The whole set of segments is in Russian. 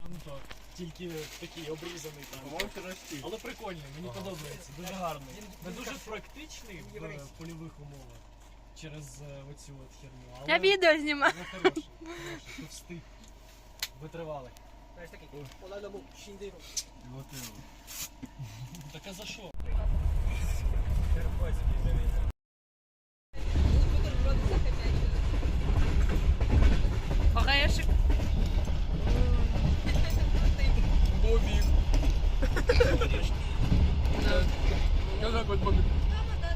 Ну тільки такий обрізаний там. Але прикольний, мені подобається, дуже гарний. Не дуже практичний в польових умовах через е, оцю от херню. Але Я відео знімаю. але хороший, хороший, тут встиг. Витривали. Так а за що? Орешек.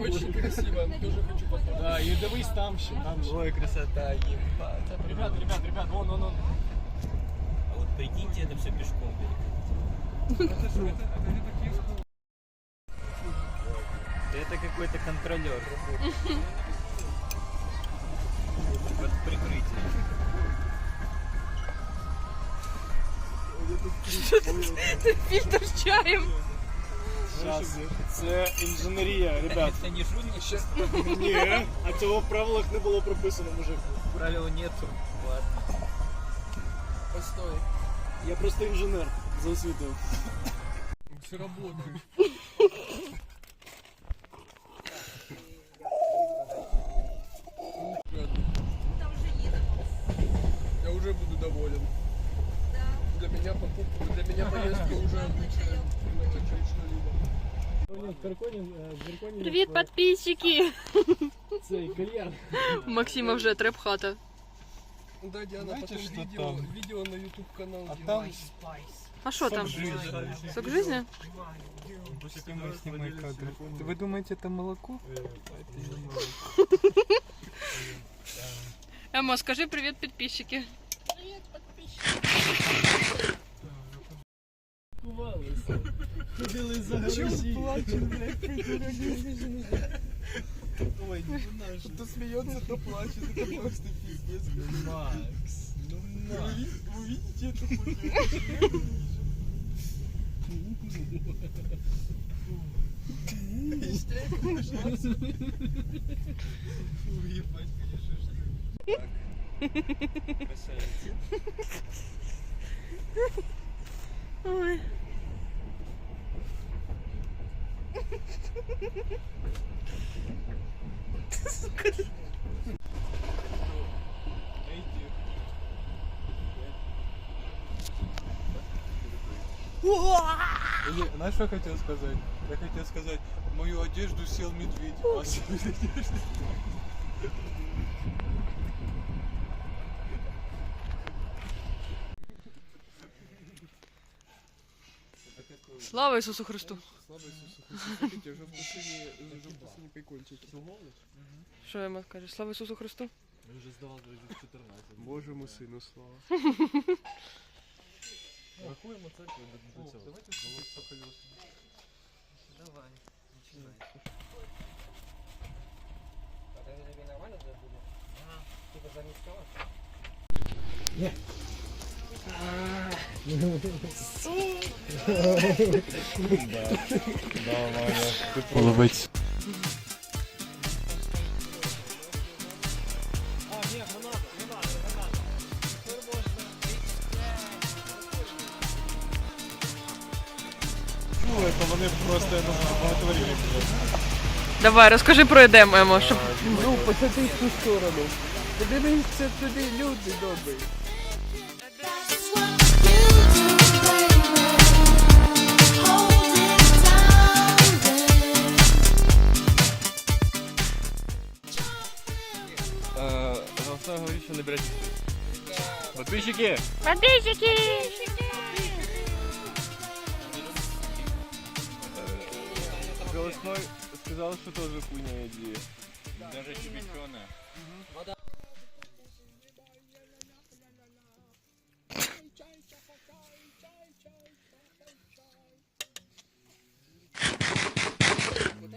Очень красиво. Тоже хочу попробовать. Да, і дивись там ще, там ще. Ой, красота, ебать. Ребят, ребят, ребят, вон, вон, вон. А вот прикиньте, это все пешком Это какой-то контролер. Под прикрытием. Фільтр з чаєм. Зараз. Це інженерія, ребят. Это не шутки, Ні, а цього в правилах не було прописано, мужик. правил нету. Ладно. Постой. Я просто інженер за освітою. Все работает. Там вже їдемо. Я уже буду доволен. Да. Для меня покупка, для меня поездка уже обычная. Это что-либо. Привіт, підписчики! Цей кальян. Максима вже треп-хата. Да, Диана, Знаете, потом что видео, там? видео на YouTube канал. А там А що там? Сок жизни? Снимай, снимай кадры. Вы думаете, это молоко? Емо, скажи привіт, підписчики. ходили за гаражі. Ой, ну наш. Кто смеется, то плачет. Это просто пиздец. Макс, ну Вы, Макс. ви- вы видите эту хуйню? Уебать, конечно, что Красавица. Ой. Не, знаешь, что я хотел сказать? Я хотел сказать, мою одежду сел медведь. А Слава Ісусу Христу! Слава Ісусу Христу! Слухайте, вже вкусені пікульчики. Що я кажеш? Слава Ісусу Христу! Він вже здавав разів 14. Божому сину слава. Рахуємо церкву до цього. Давайте зробимо Давай, починай. А тобі нормально буде? Ага. Типа замість того? Ні можна. Чули, то вони просто ну, багатоварівні. Давай, розкажи про едем, Емо, щоб Ну, посади в ту сторону. Подивіться туди, люди добрі. Ясно, говорит, набирать. Подписчики! Подписчики! Голосной сказал, что тоже хуйня идея. Даже кипяченая. Вода.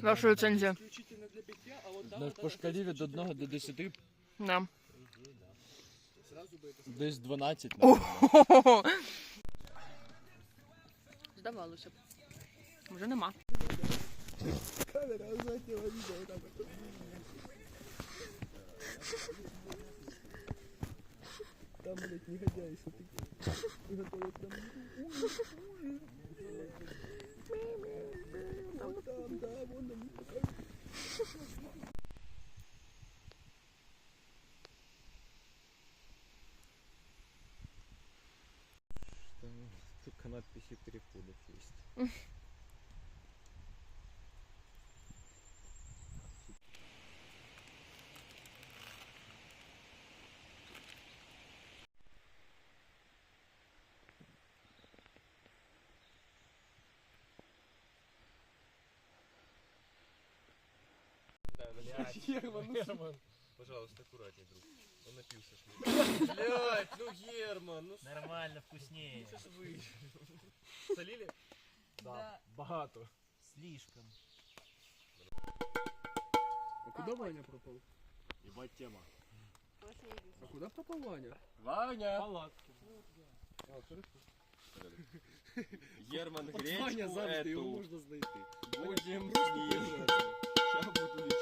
Ваша рецензія. По шкалі від 1 до 10. Да. Десь 12. Ого! Здавалося б. Вже нема. Там, блядь, негодяй, що ти Готовить там. Только надписи переходов есть. Герман. Пожалуйста, аккуратнее, друг. Он напился что Блять, ну Герман, ну Нормально, вкуснее. Сейчас вы. Солили? Да. Багато. Слишком. А куда Ваня пропал? Ебать тема. А куда пропал Ваня? Ваня! Палатки. Герман, Ваня гречку завжди, його эту можна знайти. будем снизу. Я буду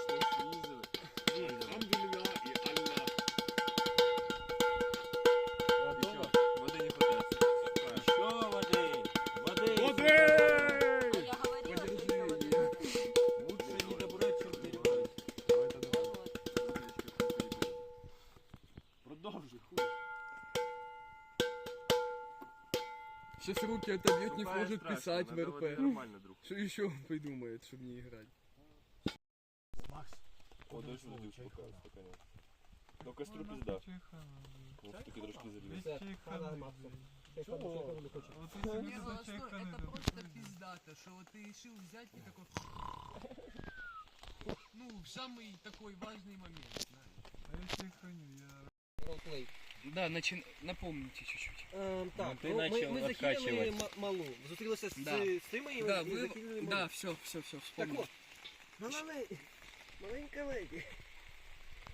Сейчас руки отобьет, не сможет писать в РП. Нормально, друг. Что еще он придумает, чтобы не играть? Макс. О, успокаивает в стакане. Но костру пизда. Вот таки трошки залили. Это просто пиздато, что вот ты решил взять и такой... Ну, самый такой важный момент, знаешь. Да, начи... напомните чуть-чуть. Ну, так, ты ну, ми, начал ми закинули откачивать. ма- малу, зустрілися з, Да. з цими і, Да, і вы... закинули малу. Да, все, все, все, Так вспомнил. от, малале... маленька леді.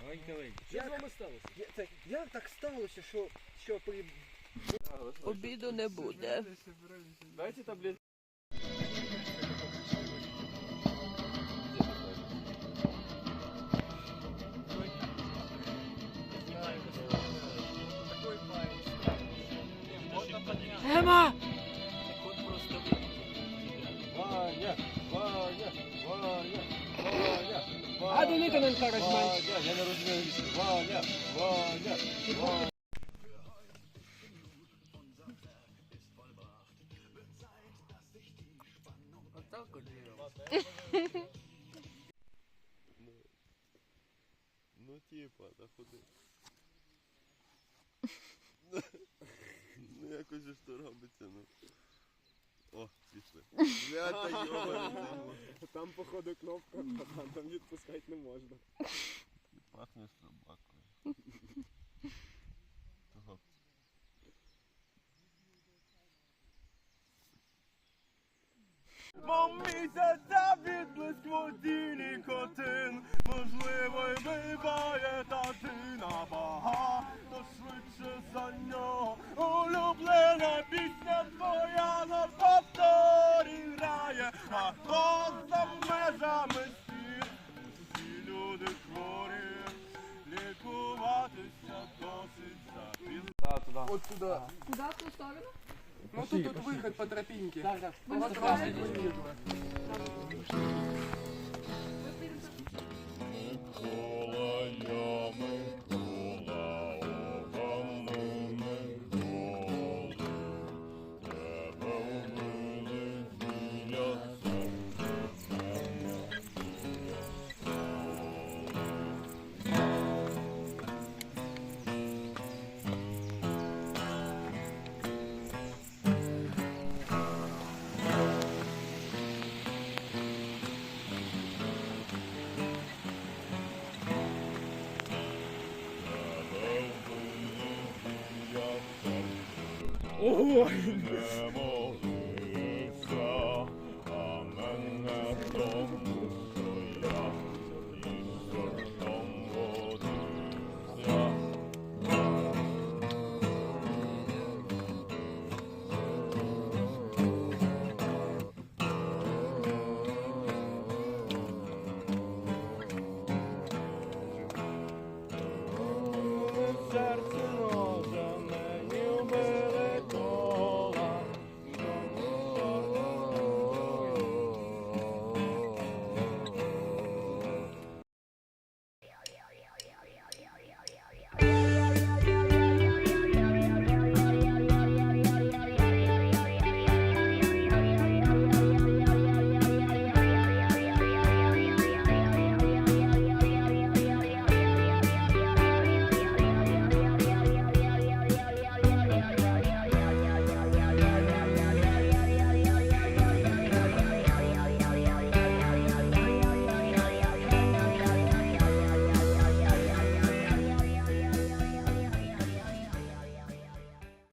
Маленькая леди. Що з вами сталося? Я, це, як так сталося, що, що при... Обіду не буде. Дайте таблетку. Ема! Ваня, Ваня, Ваня, Ваня, А розмай. Ваня, я не розумію. Ваня, Ваня, Ваня. Ну типа, да ходи. Ну якось же ж то робиться, ну. О, пішли. Бля, та йобаний. Там, походу, кнопка, а там відпускати не можна. Пахне собакою. Того. Мом місяця відблиск воді нікотин, можливо й биває татина багато швидше за нього. Улюблена пісня твоя на повторі грає, а хто за межами світ, усі люди хворі, лікуватися досить запізно. Вот туда. Куда в ту сторону? Ну тут, тут выход по тропинке. Да, да. Oh,